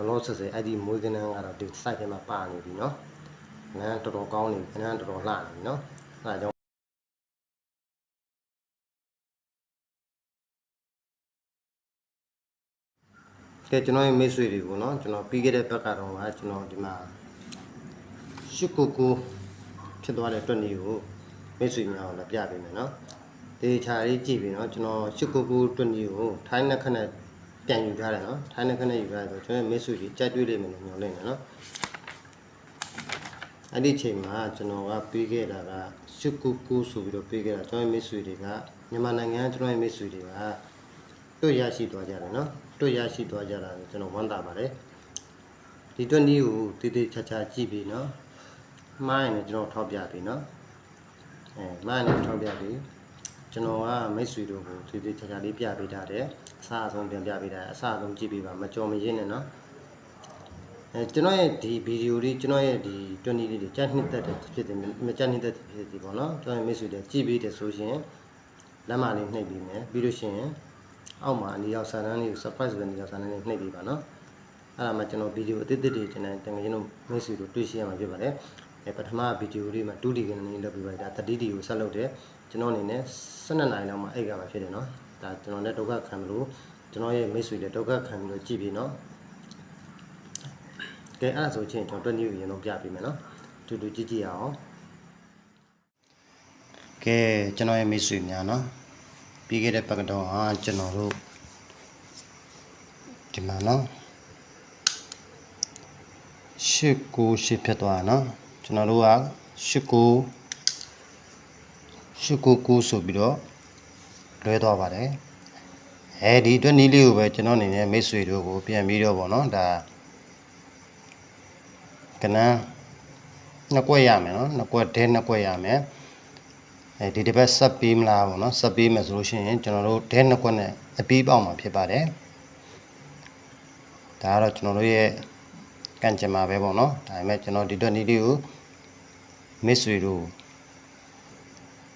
လောလောဆယ်ဆယ်အဲ့ဒီမွေးကနန်းကတော့ဒီ site ထဲမှာပါနေပြီเนาะနန်းတော်တော်ကောင်းနေပြီနန်းတော်တော်လှနေပြီเนาะအဲ့ဒါကြောင့်ကဲကျွန်တော်ရဲ့မိတ်ဆွေတွေကိုเนาะကျွန်တော်ပြီးခဲ့တဲ့ဘက်ကတော့ကကျွန်တော်ဒီမှာရှစ်ကိုကိုဖြစ်သွားတဲ့အတွက်နေကိုမိတ်ဆွေများကိုလည်းပြပေးမယ်เนาะတေချာလေးကြည့်ပြီเนาะကျွန်တော်ရှစ်ကိုကိုအတွက်နေကိုထိုင်းနဲ့ခနဲ့ ပြန်ယူထားတယ်နော်ထိုင်းနဲ့ခနဲ့ယူထားတယ်ဆိုကျွန်တော်မိတ်ဆွေကြီးကြိုက်တွေ့လိမ့်မယ်လို့မျှော်လင့်တယ်နော်အဲ့ဒီချိန်မှာကျွန်တော်ကပေးခဲ့တာကရှုကူကူဆိုပြီးတော့ပေးခဲ့တာကျွန်တော်မိတ်ဆွေတွေကမြန်မာနိုင်ငံကျွန်တော်မိတ်ဆွေတွေကတွေ့ရရှိသွားကြတယ်နော်တွေ့ရရှိသွားကြတာကျွန်တော်ဝမ်းသာပါတယ်ဒီတွက်နီးကိုတည်တည်ချာချာကြည့်ပြီးနော်မှားရင်လည်းကျွန်တော်ထောက်ပြပြီးနော်အဲမှားရင်ထောက်ပြပြီး ကျွန်တော်ကမိတ်ဆွေတို့ကိုတည်တည်ချာချာလေးပြပေးထားတယ်အစားအဆုံးပြန်ပြပေးထားတယ်အစားအဆုံးကြည့်ပေးပါမကြော်မရင်းနဲ့နော်အဲကျွန်တော်ရဲ့ဒီဗီဒီယိုလေးကျွန်တော်ရဲ့ဒီ20လေးတွေကြာနှစ်သက်တယ်ဖြစ်တယ်မကြာနှစ်သက်တယ်ဖြစ်တယ်ပေါ့နော်ကျွန်တော်ရဲ့မိတ်ဆွေတွေကြည့်ပြီးတယ်ဆိုရှင်လက်မလေးနှိပ်ပြီးမယ်ပြီးလို့ရှိရင်အောက်မှာအနီရောက်ဆန်တန်းလေးကို surprise ပဲအနီရောက်ဆန်တန်းလေးနှိပ်ပြီးပါနော်အဲ့ဒါမှကျွန်တော်ဗီဒီယိုအသစ်သစ်တွေကျွန်တော်တကယ်ချင်းတို့မိတ်ဆွေတို့တွေ့ရှိရမှာဖြစ်ပါတယ်အဲပထမဗီဒီယိုလေးမှာ 2D ကနေလုပ်ပြီးပါဒါ 3D ကိုဆက်လုပ်တယ် ကျွန်တော်အနေနဲ့12နိုင်လောက်မှအိတ်ကမှာဖြစ်တယ်နော်ဒါကျွန်တော်လည်းဒုက္ခခံမလို့ကျွန်တော်ရဲ့မိတ်ဆွေတွေဒုက္ခခံပြီးတော့ကြည့်ပြီးနော်ကဲအဲ့ဒါဆိုချင်းကျွန်တော်တွက်နည်းကိုရင်တော့ပြပေးမယ်နော်တူတူကြည့်ကြည့်အောင်ကဲကျွန်တော်ရဲ့မိတ်ဆွေများနော်ပြီးခဲ့တဲ့ပတ်ကတော့ဟာကျွန်တော်တို့ဒီမှာနော်ရှစ်ကိုရှစ်ဖြစ်သွားတာနော်ကျွန်တော်တို့ကရှစ်ကို ရှစ်ကိုကိုဆိုပြီးတော့လွဲသွားပါတယ်အဲဒီအတွက်နည်းလေးကိုပဲကျွန်တော်အနေနဲ့မိတ်ဆွေတို့ကိုပြန်ပြီးတော့ဗောနော်ဒါကနန်းနှစ်ကွက်ရမယ်နော်နှစ်ကွက်ဒဲနှစ်ကွက်ရမယ်အဲဒီတစ်ပတ်ဆက်ပြီးမလားပေါ့နော်ဆက်ပြီးမယ်ဆိုလို့ရှိရင်ကျွန်တော်တို့ဒဲနှစ်ကွက်နဲ့အပြီးပေါက်မှာဖြစ်ပါတယ်ဒါကတော့ကျွန်တော်တို့ရဲ့ကန့်ကြမှာပဲပေါ့နော်ဒါပေမဲ့ကျွန်တော်ဒီတော့နီးလေးကိုမစ်ဆွေတို့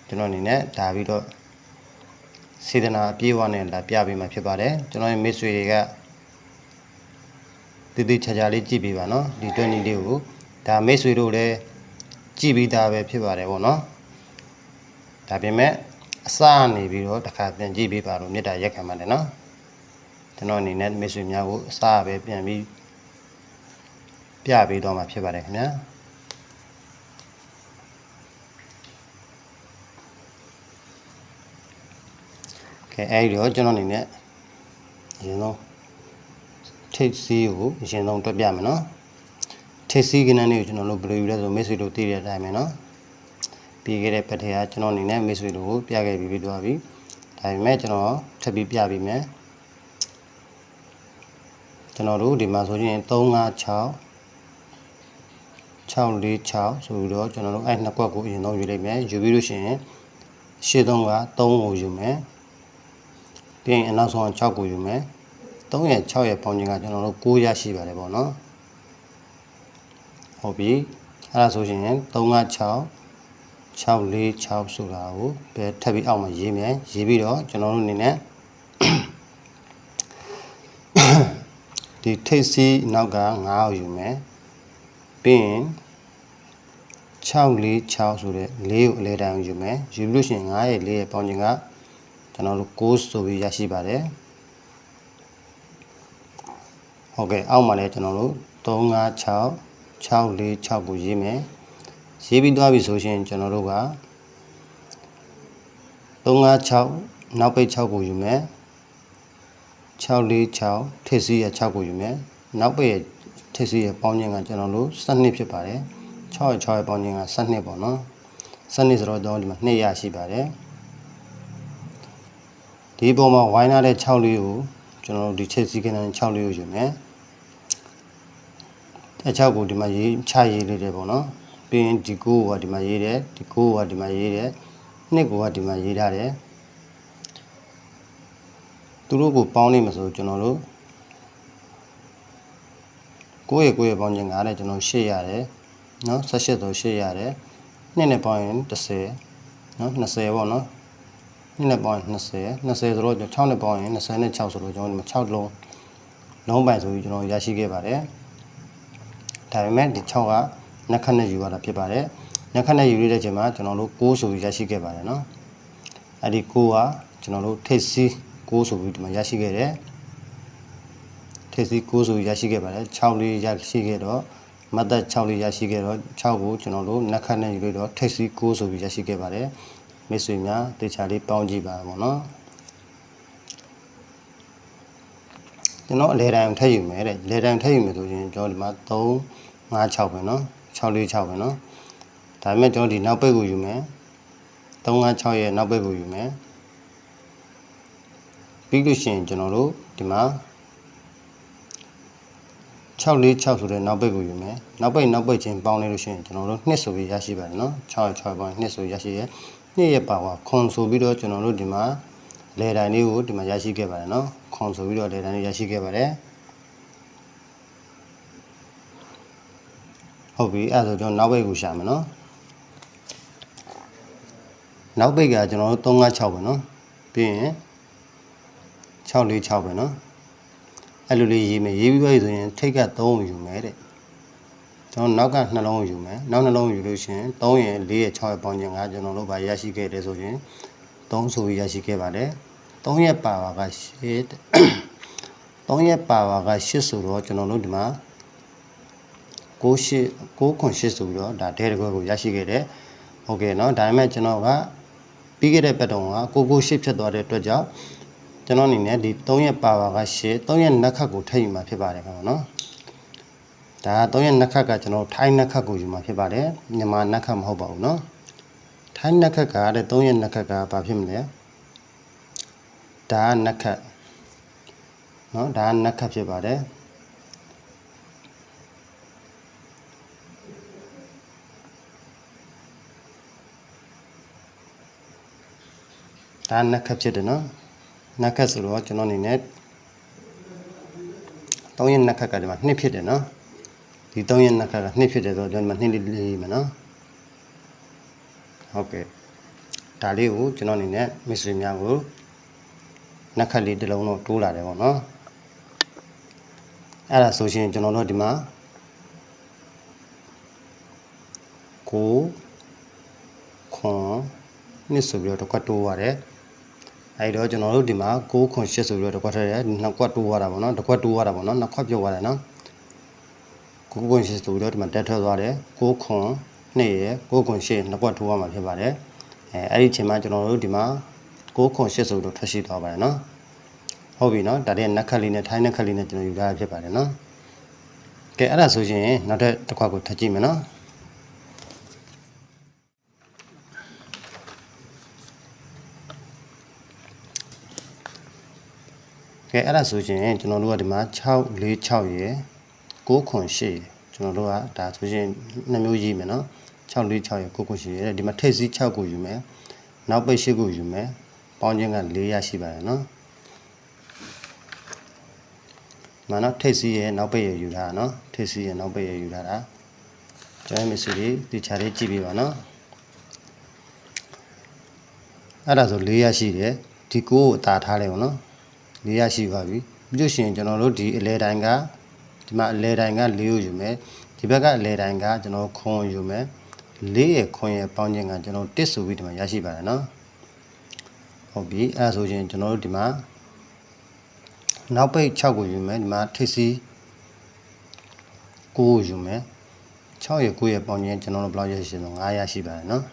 ကျွန်တော်အနေနဲ့ဒါပြီးတော့စေတနာအပြည့်အဝနဲ့လာပြပေးမှာဖြစ်ပါတယ်ကျွန်တော်ရဲ့မစ်ဆွေတွေကတည်တည်ချာချာလေးကြည့်ပေးပါနော်ဒီ20လေးကိုဒါမိတ်ဆွေတို့လည်းကြည့်ပြီးသားပဲဖြစ်ပါတယ်ပေါ့နော်ဒါပေမဲ့အစနေပြီးတော့တစ်ခါပြန်ကြည့်ပေးပါလို့မေတ္တာရက်ခံပါတယ်နော်ကျွန်တော်အနေနဲ့မိတ်ဆွေများကိုအစပဲပြန်ပြီးပြပေးတော့မှာဖြစ်ပါတယ်ခင်ဗျာ ကဲအဲဒီတော့ကျွန်တော်အနေနဲ့အရင်ဆုံးထိတ်စီးကိုအရင်ဆုံးတွက်ပြမယ်နော်ထိတ်စီးကနန်းလေးကိုကျွန်တော်တို့ဘယ်လိုယူလဲဆိုမိတ်ဆွေတို့သိတဲ့အတိုင်းပဲနော်ပြီးခဲ့တဲ့ပတ်ထဲကကျွန်တော်အနေနဲ့မိတ်ဆွေတို့ကိုပြခဲ့ပြီးပြီးသွားပြီဒါပေမဲ့ကျွန်တော်ထပ်ပြီးပြပြီးမယ်ကျွန်တော်တို့ဒီမှာဆိုရင်356 646ဆိုပြီးတော့ကျွန်တော်တို့အဲ့နှစ်ကွက်ကိုအရင်ဆုံးယူလိုက်မယ်ယူပြီးလို့ရှိရင်ရှေ့ဆုံးက3ကိုယူမယ် ပြီးရင်အနောက်ဆုံးက6ကိုယူမယ်3ရဲ့6ရဲ့ပေါင်းခြင်းကကျွန်တော်တို့9ရရှိပါတယ်ပေါ့နော်ဟုတ်ပြီအဲ့ဒါဆိုရင်356 646ဆိုတာကိုပဲထပ်ပြီးအောက်မှာရေးမယ်ရေးပြီးတော့ကျွန်တော်တို့အနေနဲ့ဒီထိတ်စီးနောက်က9ကိုယူမယ်ပြီးရင်646ဆိုတဲ့4ကိုအလဲတိုင်းယူမယ်ယူလို့ရှိရင်9ရဲ့4ရဲ့ပေါင်းခြင်းက ကျွန်တော်တို့9ဆိုပြီးရရှိပါတယ်ဟုတ်ကဲ့အောက်မှာလည်းကျွန်တော်တို့356 646ကိုရေးမယ်ရေးပြီးသွားပြီဆိုရှင်ကျွန်တော်တို့က356နောက်ပိတ်6ကိုယူမယ်646ထိပ်စီးရ6ကိုယူမယ်နောက်ပိတ်ရထိပ်စီးရပေါင်းခြင်းကကျွန်တော်တို့12ဖြစ်ပါတယ်6ရ6ရပေါင်းခြင်းက12ပေါ့နော်12ဆိုတော့ဒီမှာ2ရရှိပါတယ် ဒီပုံမှာဝိုင်းထားတဲ့6လေးကိုကျွန်တော်တို့ဒီထိပ်စီးကနန်း6လေးကိုယူမယ်အချောက်ကိုဒီမှာရေးချရေးလေးတယ်ပေါ့နော်ပြီးရင်ဒီကိုကဒီမှာရေးတယ်ဒီကိုကဒီမှာရေးတယ်နှစ်ကိုကဒီမှာရေးထားတယ်သူတို့ကိုပေါင်းနေမှာဆိုကျွန်တော်တို့ကိုယ့်ရဲ့ကိုယ့်ရဲ့ပေါင်းခြင်း9နဲ့ကျွန်တော်8ရတယ်နော်18ဆို8ရတယ်နှစ်နဲ့ပေါင်းရင်30နော်20ပေါ့နော် နှစ်နဲ့ပေါင်းရင်20 20ဆိုတော့6နဲ့ပေါင်းရင်26ဆိုတော့ကျွန်တော်ဒီမှာ6လုံးလုံးပိုင်ဆိုပြီးကျွန်တော်ရရှိခဲ့ပါတယ်ဒါပေမဲ့ဒီ6ကနှစ်ခတ်နဲ့ယူရတာဖြစ်ပါတယ်နှစ်ခတ်နဲ့ယူရတဲ့အချိန်မှာကျွန်တော်တို့6ဆိုပြီးရရှိခဲ့ပါတယ်နော်အဲ့ဒီ6ကကျွန်တော်တို့ထိပ်စီး6ဆိုပြီးဒီမှာရရှိခဲ့တယ်ထိပ်စီး6ဆိုပြီးရရှိခဲ့ပါတယ်6လေးရရှိခဲ့တော့မတ်သက်6လေးရရှိခဲ့တော့6ကိုကျွန်တော်တို့နှစ်ခတ်နဲ့ယူရတော့ထိပ်စီး6ဆိုပြီးရရှိခဲ့ပါတယ် မိတ်ဆွေများတေချာလေးပေါင်းကြည့်ပါဘောနော်ကျွန်တော်အလဲတန်ထည့်ယူမယ်တဲ့လဲတန်ထည့်ယူမယ်ဆိုရင်ကျွန်တော်ဒီမှာ3 5 6ပဲနော်6 4 6ပဲနော်ဒါပေမဲ့ကျွန်တော်ဒီနောက်ပိတ်ကိုယူမယ်3 5 6ရဲ့နောက်ပိတ်ကိုယူမယ်ပြီးလို့ရှိရင်ကျွန်တော်တို့ဒီမှာ646ဆိုတဲ့နောက်ပိတ်ကိုယူမယ်နောက်ပိတ်နောက်ပိတ်ချင်းပေါင်းလိုက်လို့ရှိရင်ကျွန်တော်တို့2ဆိုပြီးရရှိပါတယ်နော်6 6ပေါင်း2ဆိုရရှိရဲ နှစ်ရဲ့ပါဝါခွန်ဆိုပြီးတော့ကျွန်တော်တို့ဒီမှာလေတိုင်းလေးကိုဒီမှာရရှိခဲ့ပါတယ်နော်ခွန်ဆိုပြီးတော့လေတိုင်းလေးရရှိခဲ့ပါတယ်ဟုတ်ပြီအဲ့ဒါဆိုကျွန်တော်နောက်ဘိတ်ကိုရှာမယ်နော်နောက်ဘိတ်ကကျွန်တော်တို့356ပဲနော်ပြီးရင်646ပဲနော်အဲ့လိုလေးရေးမယ်ရေးပြီးပြီဆိုရင်ထိတ်က3ယူမယ်တဲ့ ကျွန်တော်နောက်ကနှလုံးကိုယူမယ်နောက်နှလုံးကိုယူလို့ရှိရင်3ရဲ့4ရဲ့6ရဲ့ပေါင်းခြင်းကကျွန်တော်တို့ဗာရရှိခဲ့တယ်ဆိုရင်3ဆိုပြီးရရှိခဲ့ပါတယ်3ရဲ့ပါဝါက8တဲ့3ရဲ့ပါဝါက8ဆိုတော့ကျွန်တော်တို့ဒီမှာ6 8 6ခွန်8ဆိုပြီးတော့ဒါဒဲတကွဲကိုရရှိခဲ့တယ်ဟုတ်ကဲ့เนาะဒါပေမဲ့ကျွန်တော်ကပြီးခဲ့တဲ့ပတ်တုန်းက6 6 8ဖြစ်သွားတဲ့အတွက်ကြောင့်ကျွန်တော်အနေနဲ့ဒီ3ရဲ့ပါဝါက8 3ရဲ့နက်ခတ်ကိုထည့်ယူမှာဖြစ်ပါတယ်ခင်ဗျာနော် ဒါ3ရဲ့နက်ခတ်ကကျွန်တော်ထိုင်းနက်ခတ်ကိုယူမှာဖြစ်ပါတယ်မြန်မာနက်ခတ်မဟုတ်ပါဘူးเนาะထိုင်းနက်ခတ်ကတဲ့3ရဲ့နက်ခတ်ကဘာဖြစ်မလဲဒါကနက်ခတ်เนาะဒါကနက်ခတ်ဖြစ်ပါတယ်ဒါနက်ခတ်ဖြစ်တယ်เนาะနက်ခတ်ဆိုတော့ကျွန်တော်အနေနဲ့3ရက်နက်ခတ်ကဒီမှာ2ဖြစ်တယ်เนาะ ဒီ3ရက်နှစ်ခါကနှစ်ဖြစ်တယ်ဆိုတော့ကျွန်တော်နှစ်လေးလေးမယ်နော်ဟုတ်ကဲ့ဒါလေးကိုကျွန်တော်အနေနဲ့မစ်စရီများကိုနှစ်ခါလေးတစ်လုံးတော့တိုးလာတယ်ပေါ့နော်အဲ့ဒါဆိုရှင်ကျွန်တော်တို့ဒီမှာကိုခွန်နှစ်ဆိုပြီးတော့တစ်ခွက်တိုးရတယ်အဲ့တော့ကျွန်တော်တို့ဒီမှာ6ခွန်8ဆိုပြီးတော့တစ်ခွက်ထည့်တယ်နှစ်ခွက်တိုးရတာပေါ့နော်တစ်ခွက်တိုးရတာပေါ့နော်နှစ်ခွက်ပြုတ်ရတာနော် 6ခွန်8ဆိုပြီးတော့ဒီမှာတက်ထွက်သွားတယ်6ခွန်2ရယ်6ခွန်8နှစ်ခွက်တိုးရမှာဖြစ်ပါတယ်အဲအဲ့ဒီချိန်မှာကျွန်တော်တို့ဒီမှာ6ခွန်8ဆိုပြီးတော့ထွက်ရှိသွားပါတယ်နော်ဟုတ်ပြီနော်ဒါတည်းနက်ခတ်လေးနဲ့ထိုင်းနက်ခတ်လေးနဲ့ကျွန်တော်ယူထားဖြစ်ပါတယ်နော်ကဲအဲ့ဒါဆိုရင်နောက်ထပ်တစ်ခွက်ကိုထပ်ကြည့်မယ်နော်ကဲအဲ့ဒါဆိုရင်ကျွန်တော်တို့ကဒီမှာ6 4 6ရယ် 9ခွန်8ရယ်ကျွန်တော်တို့ကဒါဆိုရင်နှစ်မျိုးရေးမယ်နော်6 4 6ရယ်9ခွန်8ရယ်ဒီမှာထိပ်စီး6ကိုယူမယ်နောက်ပိတ်8ကိုယူမယ်ပေါင်းခြင်းက4ရရှိပါတယ်နော်မနော်ထိပ်စီးရယ်နောက်ပိတ်ရယ်ယူထားတာနော်ထိပ်စီးရယ်နောက်ပိတ်ရယ်ယူထားတာကျွန်တော်မစီလေးဒီချာလေးကြည့်ပြပါနော်အဲ့ဒါဆို4ရရှိတယ်ဒီ9ကိုအသာထားလိုက်အောင်နော်လေးရရှိပါပြီပြီးလို့ရှိရင်ကျွန်တော်တို့ဒီအလဲတိုင်းက ဒီမှာအလဲတိုင်းကလေးကိုယူမယ်ဒီဘက်ကအလဲတိုင်းကကျွန်တော်ခွန်ယူမယ်လေးရခွန်ရပေါင်းခြင်းကကျွန်တော်တစ်ဆိုပြီးဒီမှာရရှိပါတယ်နော်ဟုတ်ပြီအဲဒါဆိုရင်ကျွန်တော်တို့ဒီမှာနောက်ပိတ်6ကိုယူမယ်ဒီမှာထိပ်စီး9ကိုယူမယ်6ရ9ရပေါင်းခြင်းကျွန်တော်တို့ဘယ်လောက်ရရှိလဲ9ရရှိပါတယ်နော်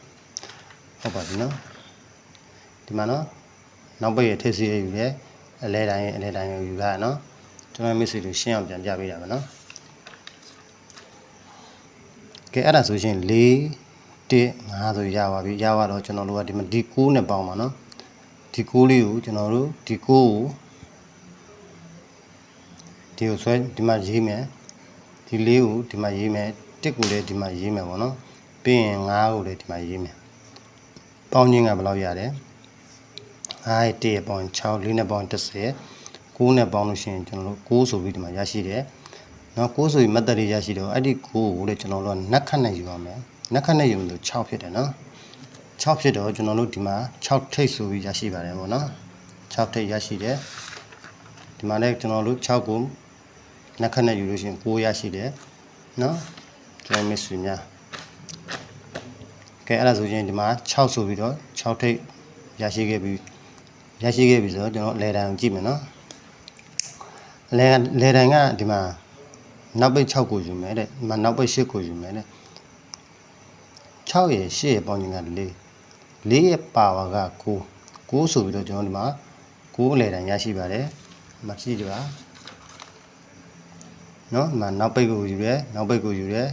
ဟုတ်ပါပြီနော်ဒီမှာနော်နောက်ပိတ်ရထိပ်စီးရယူတယ်အလဲတိုင်းအလဲတိုင်းကိုယူလာရနော် ကျွန်တော်မိတ်ဆွေတို့ရှင်းအောင်ပြန်ပြပေးရမယ်နော်ကဲအဲ့ဒါဆိုရှင်4 1 5ဆိုရပါပြီရပါတော့ကျွန်တော်တို့ကဒီမှာဒီ9နဲ့ပေါင်းပါနော်ဒီ9လေးကိုကျွန်တော်တို့ဒီ9ကိုဒီကိုဆွဲဒီမှာရေးမယ်ဒီလေးကိုဒီမှာရေးမယ်တစ်ကိုလည်းဒီမှာရေးမယ်ပေါ့နော်ပြီးရင်9ကိုလည်းဒီမှာရေးမယ်ပေါင်းခြင်းကဘယ်လောက်ရတယ်9ရဲ့1ရဲ့ပေါင်း6 4နဲ့ပေါင်း10 9နဲ့ပေါင်းလို့ရှိရင်ကျွန်တော်တို့9ဆိုပြီးဒီမှာရရှိတယ်။နော်9ဆိုပြီးမတ်တရီရရှိတော့အဲ့ဒီ9ကိုလေကျွန်တော်တို့ကနက်ခတ်နဲ့ယူရမယ်။နက်ခတ်နဲ့ယူလို့6ဖြစ်တယ်နော်။6ဖြစ်တော့ကျွန်တော်တို့ဒီမှာ6ထိပ်ဆိုပြီးရရှိပါတယ်ပေါ့နော်။6ထိပ်ရရှိတယ်။ဒီမှာလည်းကျွန်တော်တို့6ကိုနှစ်ခက်နဲ့ယူလို့ရှိရင်9ရရှိတယ်နော်ကျွန်တော်မစ်ဆွေများကဲအဲ့ဒါဆိုရင်ဒီမှာ6ဆိုပြီးတော့6ထိပ်ရရှိခဲ့ပြီရရှိခဲ့ပြီဆိုတော့ကျွန်တော်လေတံကိုကြည့်မယ်နော် လေလေတံကဒီမှာနောက်ပိတ်6ကိုယူမယ်တဲ့ဒီမှာနောက်ပိတ်8ကိုယူမယ်တဲ့6ရယ်8ရယ်ပေါင်းရင်က4 4ရဲ့ပါဝါက9 9ဆိုပြီးတော့ကျွန်တော်ဒီမှာ9အလေတံရရှိပါတယ်မကြည့်ကြပါနော်ဒီမှာနောက်ပိတ်ကိုယူရဲနောက်ပိတ်ကိုယူရဲ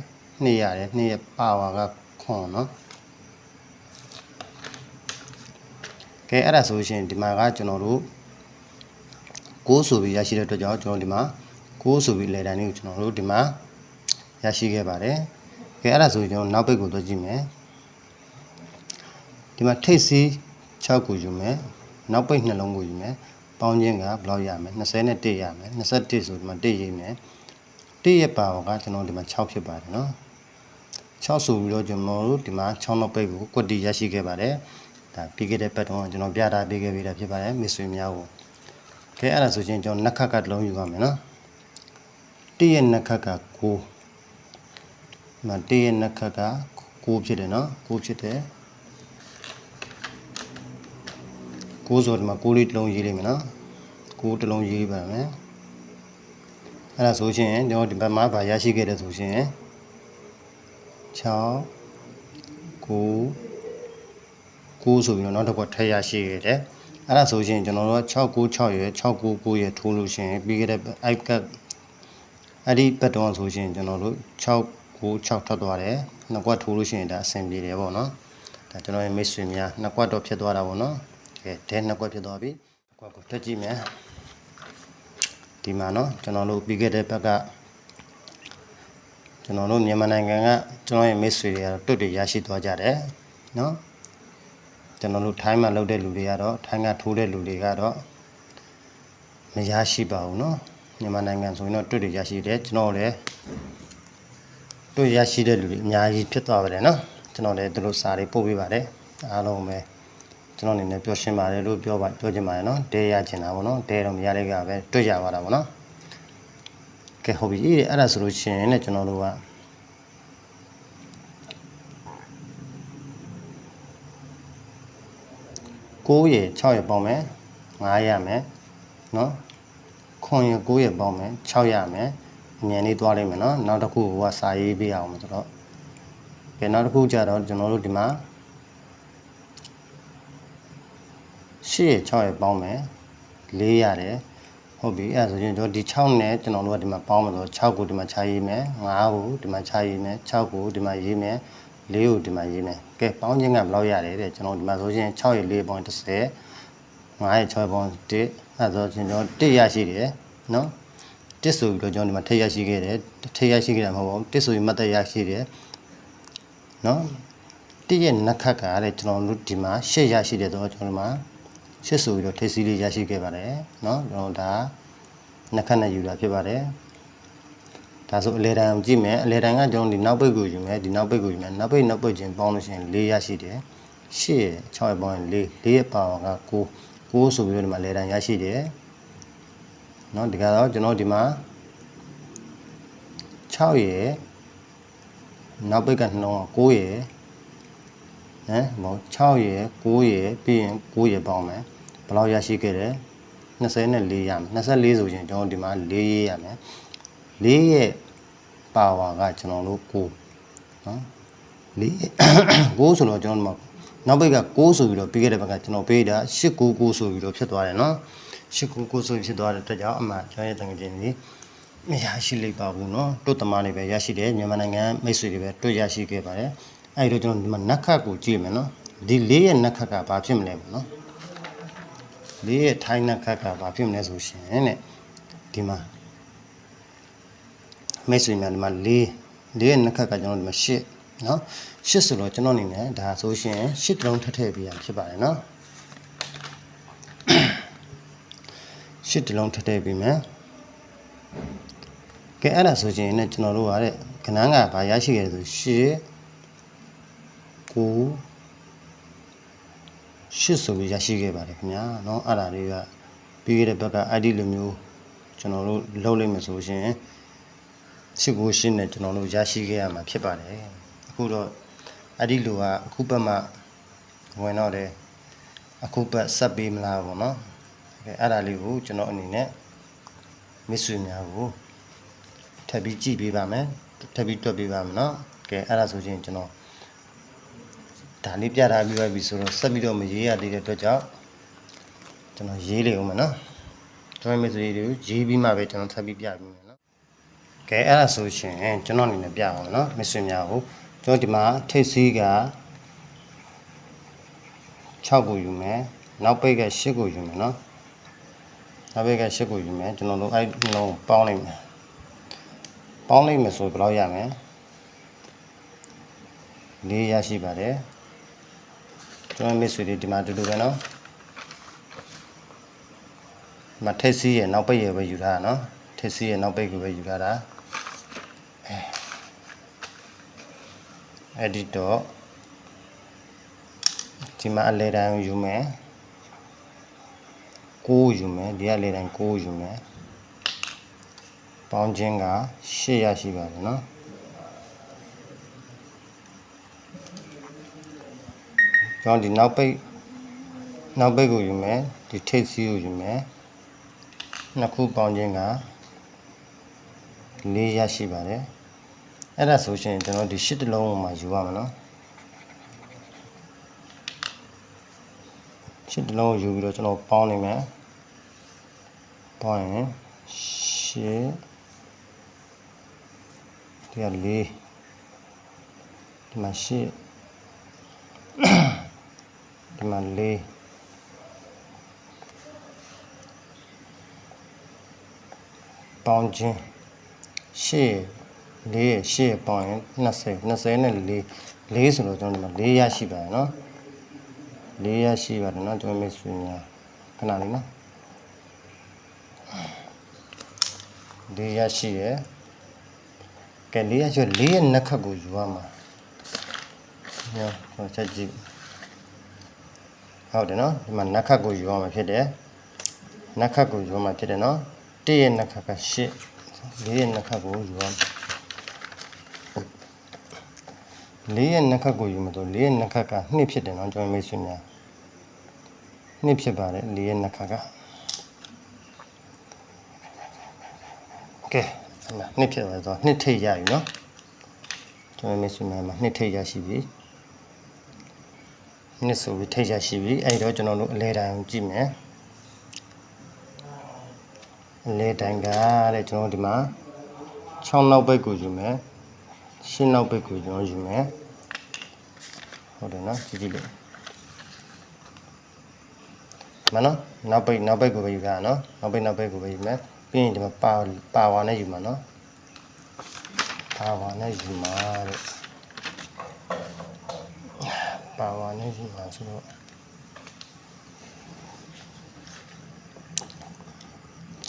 2ရတယ်2ရဲ့ပါဝါကခွန်နော်ကဲအဲ့ဒါဆိုရှင်ဒီမှာကကျွန်တော်တို့ 6ဆိုပြီးရရှိတဲ့အတွက်ကြောင့်ကျွန်တော်ဒီမှာ6ဆိုပြီးလေတံလေးကိုကျွန်တော်တို့ဒီမှာရရှိခဲ့ပါတယ်ကဲအဲ့ဒါဆိုကျွန်တော်နောက်ပိတ်ကိုသွားကြည့်မယ်ဒီမှာထိတ်စီ6ကိုယူမယ်နောက်ပိတ်နှလုံးကိုယူမယ်ပေါင်းခြင်းကဘယ်လောက်ရမလဲ20နဲ့1ရမယ်21ဆိုဒီမှာ1ရေးမယ်1ရဲ့ပါဝါကကျွန်တော်ဒီမှာ6ဖြစ်ပါတယ်နော်6ဆိုပြီးတော့ကျွန်တော်တို့ဒီမှာ6နောက်ပိတ်ကိုကွက်တီရရှိခဲ့ပါတယ်ဒါပြီးခဲ့တဲ့ပတ်တုန်းကကျွန်တော်ပြတာပေးခဲ့ပြီးတာဖြစ်ပါတယ်မစ်ဆွေများကို ကဲအဲ့ဒါဆိုရင်ကျွန်တော်နှစ်ခက်ကတစ်လုံးယူရမယ်နော်1ရဲ့နှစ်ခက်က9ဒီမှာ1ရဲ့နှစ်ခက်က9ဖြစ်တယ်နော်9ဖြစ်တယ်6ဆိုဒီမှာ6လေးတစ်လုံးရေးလိုက်မယ်နော်6တစ်လုံးရေးပါမယ်အဲ့ဒါဆိုရှင်ကျွန်တော်ဒီဘက်မှာဗာရရှိခဲ့တယ်ဆိုရှင်6 9 9ဆိုပြီးတော့နောက်တစ်ခါထပ်ရရှိခဲ့တယ် အဲ့ဒါဆိုရှင်ကျွန်တော်တို့6 9 6ရယ်6 9 9ရယ်ထိုးလို့ရှင်ပြီးခဲ့တဲ့အိုက်ကအဲ့ဒီဘက်တော့ဆိုရှင်ကျွန်တော်တို့6 9 6ထွက်သွားတယ်နှစ်ကွက်ထိုးလို့ရှိရင်ဒါအဆင်ပြေတယ်ပေါ့နော်ဒါကျွန်တော်ရဲ့မိတ်ဆွေများနှစ်ကွက်တော့ဖြစ်သွားတာပေါ့နော်ကဲဒဲနှစ်ကွက်ဖြစ်သွားပြီကွက်ကိုတက်ကြည့်မယ်ဒီမှာနော်ကျွန်တော်တို့ပြီးခဲ့တဲ့ဘက်ကကျွန်တော်တို့မြန်မာနိုင်ငံကကျွန်တော်ရဲ့မိတ်ဆွေတွေကတော့တွတ်တွေရရှိသွားကြတယ်နော် ကျွန်တော်တို့ထိုင်းမှာလုပ်တဲ့လူတွေကတော့ထိုင်းကထိုးတဲ့လူတွေကတော့မရရှိပါဘူးနော်မြန်မာနိုင်ငံဆိုရင်တော့တွတ်တွေရရှိတယ်ကျွန်တော်လည်းတို့ရရှိတဲ့လူတွေအများကြီးဖြစ်သွားပါတယ်နော်ကျွန်တော်လည်းသူတို့စာတွေပို့ပေးပါတယ်အားလုံးပဲကျွန်တော်အနေနဲ့ပြောရှင်းပါတယ်လို့ပြောပါပြောချင်ပါတယ်နော်တဲရချင်တာပေါ့နော်တဲတော့မရတဲ့ကပဲတွေ့ကြပါတာပေါ့နော်ကဲဟုတ်ပြီအဲ့ဒါဆိုလို့ရှိရင်လည်းကျွန်တော်တို့က 9ရယ်6ရယ်ပေါင်းမယ်9ရမယ်နော်ခွန်ရယ်9ရယ်ပေါင်းမယ်6ရမယ်အမြန်လေးသွားလိမ့်မယ်နော်နောက်တစ်ခုကစာရေးပေးအောင်ဆိုတော့ကဲနောက်တစ်ခုကြတော့ကျွန်တော်တို့ဒီမှာ8ရယ်6ရယ်ပေါင်းမယ်4ရတယ်ဟုတ်ပြီအဲ့ဒါဆိုရင်တို့ဒီ6နဲ့ကျွန်တော်တို့ကဒီမှာပေါင်းမယ်ဆိုတော့6ကိုဒီမှာခြားရေးမယ်5ကိုဒီမှာခြားရေးမယ်6ကိုဒီမှာရေးမယ် 4ကိုဒီမှာရေးမယ်ကဲပေါင်းခြင်းကဘယ်လောက်ရတယ်တဲ့ကျွန်တော်ဒီမှာဆိုရင်6ရယ်4ပေါင်း30 9ရယ်6ပေါင်း1အဲ့ဒါဆိုရင်ကျွန်တော်1ရရှိတယ်နော်1ဆိုပြီးတော့ကျွန်တော်ဒီမှာထည့်ရရှိခဲ့တယ်ထည့်ရရှိခဲ့တာမဟုတ်ပါဘူး1ဆိုပြီးမှတ်သက်ရရှိတယ်နော်1ရဲ့နှစ်ခက်ကတဲ့ကျွန်တော်တို့ဒီမှာ8ရရှိတယ်ဆိုတော့ကျွန်တော်ဒီမှာ8ဆိုပြီးတော့ထိပ်စီးလေးရရှိခဲ့ပါတယ်နော်ကျွန်တော်ဒါနှစ်ခက်နဲ့ယူတာဖြစ်ပါတယ် ဒါဆိုအလေတန်ကြည့်မယ်အလေတန်ကကျွန်တော်ဒီနောက်ပိတ်ကိုယူမယ်ဒီနောက်ပိတ်ကိုယူမယ်နောက်ပိတ်နောက်ပိတ်ချင်းပေါင်းလို့ရှိရင်4ရရှိတယ်8ရ6ရပေါင်းရင်4 4ရဲ့ပါဝါက9 9ဆိုပြီးတော့ဒီမှာအလေတန်ရရှိတယ်เนาะဒီကတော့ကျွန်တော်ဒီမှာ6ရယ်နောက်ပိတ်ကနှလုံးက9ရယ်ဟမ်ဘော6ရယ်9ရယ်ပြီးရင်9ရယ်ပေါင်းမယ်ဘယ်လောက်ရရှိခဲ့တယ်24ရမယ်24ဆိုရင်ကျွန်တော်ဒီမှာ4ရေးရမယ် 4ရဲ့ပါဝါကကျွန်တော်တို့9နော်4 9ဆိုတော့ကျွန်တော်ဒီမှာနောက်ပိတ်က6ဆိုပြီးတော့ပြီးခဲ့တဲ့ဘက်ကကျွန်တော်ပေးတာ899ဆိုပြီးတော့ဖြစ်သွားတယ်နော်899ဆိုဖြစ်သွားတဲ့အတွက်ကြောင့်အမှကျွန်တော်ရဲ့တငယ်ချင်းကြီးမရရှိလိမ့်ပါဘူးเนาะတို့တမတွေပဲရရှိတယ်မြန်မာနိုင်ငံမိတ်ဆွေတွေပဲတို့ရရှိခဲ့ပါတယ်အဲဒီတော့ကျွန်တော်ဒီမှာနက်ခတ်ကိုကြည့်မယ်เนาะဒီလေးရဲ့နက်ခတ်ကဘာဖြစ်မလဲပေါ့เนาะလေးရဲ့ထိုင်းနက်ခတ်ကဘာဖြစ်မလဲဆိုရှင်တဲ့ဒီမှာ မိတ်ဆွေများဒီမှာလေးလေးရဲ့နက်ခတ်ကကျွန်တော်ဒီမှာရှစ်เนาะရှစ်ဆိုတော့ကျွန်တော်အနေနဲ့ဒါဆိုရှင်ရှစ်တလုံးထပ်ထည့်ပေးရဖြစ်ပါတယ်เนาะရှစ်တလုံးထပ်ထည့်ပေးမယ်ကဲအဲ့ဒါဆိုရင်လည်းကျွန်တော်တို့ကတဲ့ခဏန်းကဘာရရှိခဲ့လဲဆိုရှစ်ကိုရှစ်ဆိုပြီးရရှိခဲ့ပါတယ်ခင်ဗျာเนาะအဲ့ဒါတွေကပြီးခဲ့တဲ့ဘက်က ID လိုမျိုး ကျွန်တော်တို့လုပ်လိုက်မယ်ဆိုရှင် ရှိကိုရှင်းနဲ့ကျွန်တော်တို့ရရှိခဲ့ရမှာဖြစ်ပါတယ်အခုတော့အဲ့ဒီလူကအခုဘက်မှဝင်တော့တယ်အခုဘက်ဆက်ပေးမလားပေါ့နော်ကဲအဲ့ဒါလေးကိုကျွန်တော်အနေနဲ့မစ်ဆွေများကိုထပ်ပြီးကြည့်ပေးပါမယ်ထပ်ပြီးတွက်ပေးပါမယ်နော်ကဲအဲ့ဒါဆိုရင်ကျွန်တော်ဒါလေးပြထားပြီးပါပြီဆိုတော့ဆက်ပြီးတော့မရေးရသေးတဲ့အတွက်ကြောင့်ကျွန်တော်ရေးလိုက်အောင်မယ်နော်ကျွန်တော်မစ်ဆွေတွေကိုရေးပြီးမှပဲကျွန်တော်ထပ်ပြီးပြပေးမယ်နော် ကဲအဲ့ဒါဆိုရှင်ကျွန်တော်အနေနဲ့ပြအောင်နော်မစ်ဆွေများကိုကျွန်တော်ဒီမှာထိတ်စီးက6ကိုယူမယ်နောက်ပိတ်က8ကိုယူမယ်နော်နောက်ပိတ်က8ကိုယူမယ်ကျွန်တော်တို့အဲ့ဒီလုံးပေါင်းလိုက်မယ်ပေါင်းလိုက်မယ်ဆိုဘယ်လောက်ရမလဲ၄ရရှိပါတယ်ကျွန်တော်မစ်ဆွေတွေဒီမှာတူတူပဲနော်ဒီမှာထိတ်စီးရဲ့နောက်ပိတ်ရဲ့ပဲယူထားတာနော်ထိတ်စီးရဲ့နောက်ပိတ်ကိုပဲယူထားတာ edit တော့ဒီမှာအလဲတန်းယူမယ်6ယူမယ်ဒီကအလဲတန်း6ယူမယ်ပေါင်းခြင်းက8ရရှိပါတယ်နော်ကျွန်တော်ဒီနောက်ပိတ်နောက်ပိတ်ကိုယူမယ်ဒီထိပ်စီးကိုယူမယ်နှစ်ခုပေါင်းခြင်းက၄ရရှိပါတယ် အဲ့ဒါဆိုရှင်ကျွန်တော်ဒီရှစ်တလုံးပေါ်မှာယူရမှာနော်ရှစ်တလုံးကိုယူပြီးတော့ကျွန်တော်ပေါင်းနေမယ်ပေါင်းရင်ရှစ်ဒီကလေးဒီမှာရှစ်ဒီမှာလေးပေါင်းခြင်းရှစ် ၄ရဲ့၈ရဲ့ပေါင်းရင်20 20နဲ့4 4ဆိုတော့ကျွန်တော်ဒီမှာ4ရရှိပါတယ်နော်4ရရှိပါတယ်နော်ကျွန်တော်မေ့ဆွေးများခဏလေးနော်4ရရှိရယ်ကဲ4ရရှိ4ရဲ့နှစ်ခတ်ကိုယူရမှာညောကျွန်တော်ချက်ကြည့်ဟုတ်တယ်နော်ဒီမှာနှစ်ခတ်ကိုယူရမှာဖြစ်တယ်နှစ်ခတ်ကိုယူရမှာဖြစ်တယ်နော်1ရဲ့နှစ်ခတ်က8 4ရဲ့နှစ်ခတ်ကိုယူရမှာ လေးရဲ့နှစ်ခတ်ကိုယူမလို့လေးရဲ့နှစ်ခတ်ကနှစ်ဖြစ်တယ်နော်ကျွန်တော်မိတ်ဆွေများနှစ်ဖြစ်ပါတယ်လေးရဲ့နှစ်ခတ်ကကဲအဲ့ဒါနှစ်ဖြစ်သွားတော့နှစ်ထိတ်ရပြီနော်ကျွန်တော်မိတ်ဆွေများမှာနှစ်ထိတ်ရရှိပြီနှစ်ဆိုပြီးထိတ်ရရှိပြီအဲ့တော့ကျွန်တော်တို့အလဲတိုင်းကြည့်မယ်အလဲတိုင်းကတဲ့ကျွန်တော်ဒီမှာ6နောက်ပိတ်ကိုယူမယ် ရှင်းနောက်ပိတ်ကိုကျွန်တော်ယူမယ်ဟုတ်တယ်နော်ကြည့်ကြည့်လို့မနော်နောက်ပိတ်နောက်ပိတ်ကိုပဲယူတာနော်နောက်ပိတ်နောက်ပိတ်ကိုပဲယူမယ်ပြီးရင်ဒီမှာပါပါဝါနဲ့ယူမှာနော်ပါဝါနဲ့ယူမှာတဲ့ပါဝါနဲ့ယူမှာဆိုတော့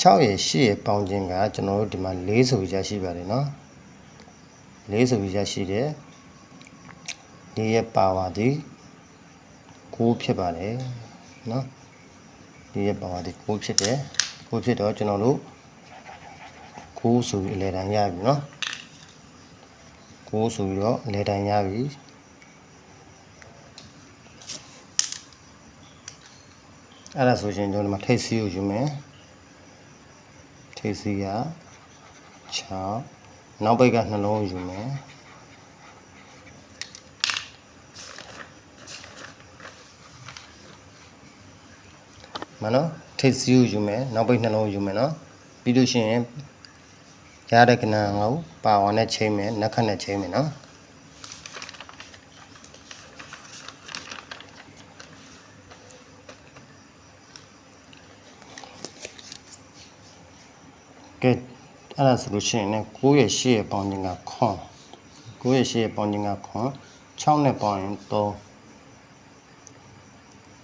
6ရဲ့8ရဲ့ပေါင်းခြင်းကကျွန်တော်တို့ဒီမှာ4ဆိုပြီးရရှိပါတယ်နော် 4ဆိုပြီးရရှိတယ်၄ရဲ့ပါဝါသည်9ဖြစ်ပါတယ်နော်၄ရဲ့ပါဝါသည်9ဖြစ်တယ်9ဖြစ်တော့ကျွန်တော်တို့9ဆိုပြီးအလဲတန်းရပြီနော်9ဆိုပြီးတော့အလဲတန်းရပြီအဲ့ဒါဆိုရင်ကျွန်တော်ဒီမှာထိတ်စီးကိုယူမယ်ထိတ်စီးက6 နောက်ဘက်ကနှလုံးယူမယ်မနော်ထိတ်စီးကိုယူမယ်နောက်ဘက်နှလုံးယူမယ်နော်ပြီးလို့ရှိရင်ရတဲ့ကဏ္ဍကိုပါဝါနဲ့ချိန်မယ်နက်ခတ်နဲ့ချိန်မယ်နော်ကဲ အဲ့ဒါဆိုလို့ရှိရင်လည်း9ရဲ့10ရဲ့ပေါင်းခြင်းကခွန်9ရဲ့10ရဲ့ပေါင်းခြင်းကခွန်6နဲ့ပေါင်းရင်3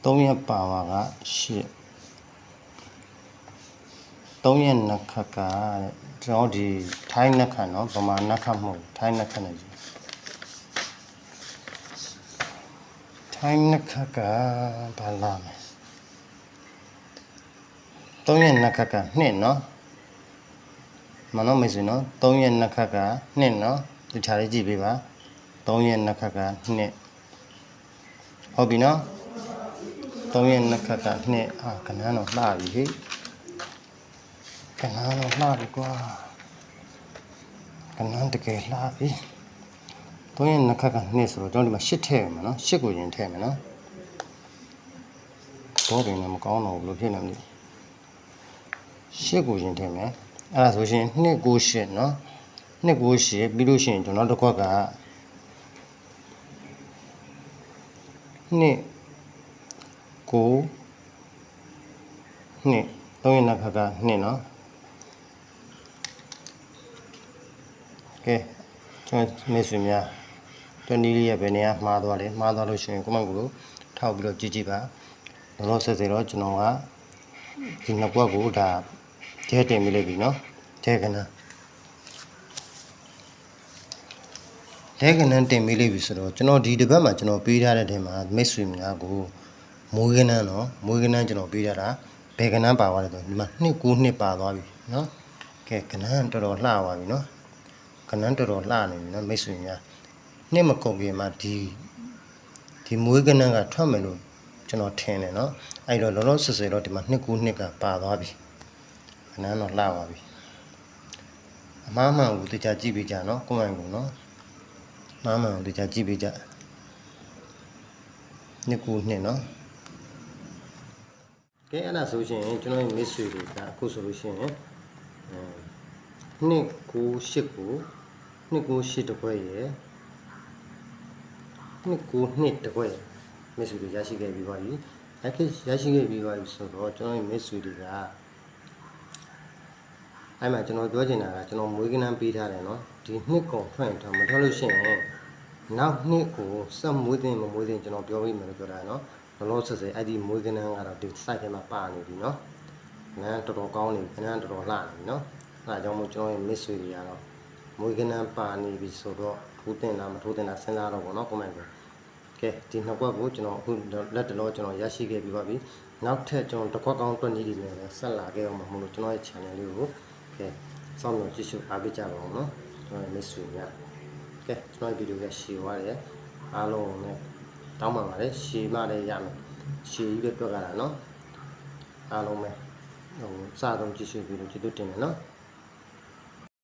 3ရဲ့ပါဝါက10 3ရဲ့နှစ်ခတ်ကတဲ့ကျွန်တော်ဒီထိုင်းနှစ်ခတ်နော်ဗမာနှစ်ခတ်မဟုတ်ဘူးထိုင်းနှစ်ခတ်နဲ့ယူထိုင်းနှစ်ခတ်ကဘာလာမလဲ3ရဲ့နှစ်ခတ်က2နော် မနော်မိတ်ဆွေနော်3ရက်နှစ်ခတ်က2နော်ဒီခြားလေးကြည့်ပေးပါ3ရက်နှစ်ခတ်က2ဟုတ်ပြီနော်3ရက်နှစ်ခတ်က2အာကနန်းတော့လှပြီဟေ့ကနန်းတော့လှပြီကွာကနန်းတကယ်လှပြီ3ရက်နှစ်ခတ်က2ဆိုတော့ကျွန်တော်ဒီမှာ8ထည့်မယ်နော်8ကိုရင်ထည့်မယ်နော်တော့ပင်လည်းမကောင်းတော့ဘူးလို့ဖြစ်နေတယ်ရှစ်ကိုရင်ထည့်မယ် အဲ့ဒါဆိုရှင်2ကို8เนาะ2ကို8ပြီးလို့ရှိရင်ကျွန်တော်တစ်ခွက်က2ကို2သုံးရင်နှစ်ခါက2เนาะကဲကျွန်တော်မိတ်ဆွေများတွန်းဒီလေးရဲ့ဘယ်နေရာမှားသွားလဲမှားသွားလို့ရှိရင်ကိုမန့်ကိုထောက်ပြီးတော့ကြည့်ကြည့်ပါလောလောဆယ်ဆယ်တော့ကျွန်တော်ကဒီနှစ်ဘွက်ကိုဒါ ကျဲတင်ပြီးလိုက်ပြီနော်ကျဲကနန်းလဲကနန်းတင်ပြီးလိုက်ပြီဆိုတော့ကျွန်တော်ဒီတစ်ပတ်မှာကျွန်တော်ပေးထားတဲ့ထဲမှာမိတ်ဆွေများကိုမွေးကနန်းနော်မွေးကနန်းကျွန်တော်ပေးထားတာဘယ်ကနန်းပါသွားလဲဆိုတော့ဒီမှာ2 9နှစ်ပါသွားပြီနော်ကဲကနန်းတော်တော်လှသွားပြီနော်ကနန်းတော်တော်လှနေပြီနော်မိတ်ဆွေများနှစ်မကုန်ခင်မှာဒီဒီမွေးကနန်းကထွက်မယ်လို့ကျွန်တော်ထင်တယ်နော်အဲ့တော့လောလောဆယ်ဆယ်တော့ဒီမှာ2 9နှစ်ကပါသွားပြီ ခဏတော့လှပါပြီအမားမှန်ကိုတရားကြည့်ပေးကြနော်ကိုမိုင်ကိုနော်အမားမှန်ကိုတရားကြည့်ပေးကြနှစ်ခုနှစ်နော်ကဲအဲ့ဒါဆိုရှင်ကျွန်တော်မိတ်ဆွေတွေကအခုဆိုလို့ရှိရင်အဲနှစ်ကိုရှစ်ကိုနှစ်ကိုရှစ်တစ်ခွဲရယ်နှစ်ကိုနှစ်တစ်ခွဲမိတ်ဆွေတွေရရှိခဲ့ပြီးပါပြီအဲ့ဒီရရှိခဲ့ပြီးပါပြီဆိုတော့ကျွန်တော်မိတ်ဆွေတွေက အဲ့မှာကျွန်တော်ပြောချင်တာကကျွန်တော်မွေးကနန်းပေးထားတယ်နော်ဒီနှစ်ကုန်ဖွင့်ထားမထားလို့ရှိရင်နောက်နှစ်ကိုစက်မွေးတင်မမွေးတင်ကျွန်တော်ပြောပြီးမယ်လို့ပြောတာနော်လောလောဆယ်ဆယ်အဲ့ဒီမွေးကနန်းကတော့ဒီ site ထဲမှာပါနေပြီနော်ကနန်းတော်တော်ကောင်းနေပြီကနန်းတော်တော်လှနေပြီနော်အဲ့ဒါကြောင့်မို့ကျွန်တော်ရဲ့ miss တွေတွေကတော့မွေးကနန်းပါနေပြီဆိုတော့ထိုးတင်တာမထိုးတင်တာစဉ်းစားတော့ပေါ့နော် comment ကိုကဲဒီနှစ်ကွက်ကိုကျွန်တော်အခုလက်တလောကျွန်တော်ရရှိခဲ့ပြီးပါပြီနောက်ထပ်ကျွန်တော်တစ်ခွက်ကောင်းတွက်နည်းတွေလည်းဆက်လာခဲ့အောင်မလို့ကျွန်တော်ရဲ့ channel လေးကို ကဲစောင့်မျှော်ကြည့်ရှုအားပေးကြပါဦးနော်ကျွန်တော်မိတ်ဆွေများကဲကျွန်တော်ဗီဒီယိုကရှည်သွားတယ်အားလုံးနဲ့တောင်းပန်ပါတယ်ရှည်မှလည်းရမယ်ရှည်ကြီးပဲတွက်ကြတာနော်အားလုံးပဲဟိုစတော့ကြည့်ရှုပြီးတော့ကျေးဇူးတင်တယ်နော်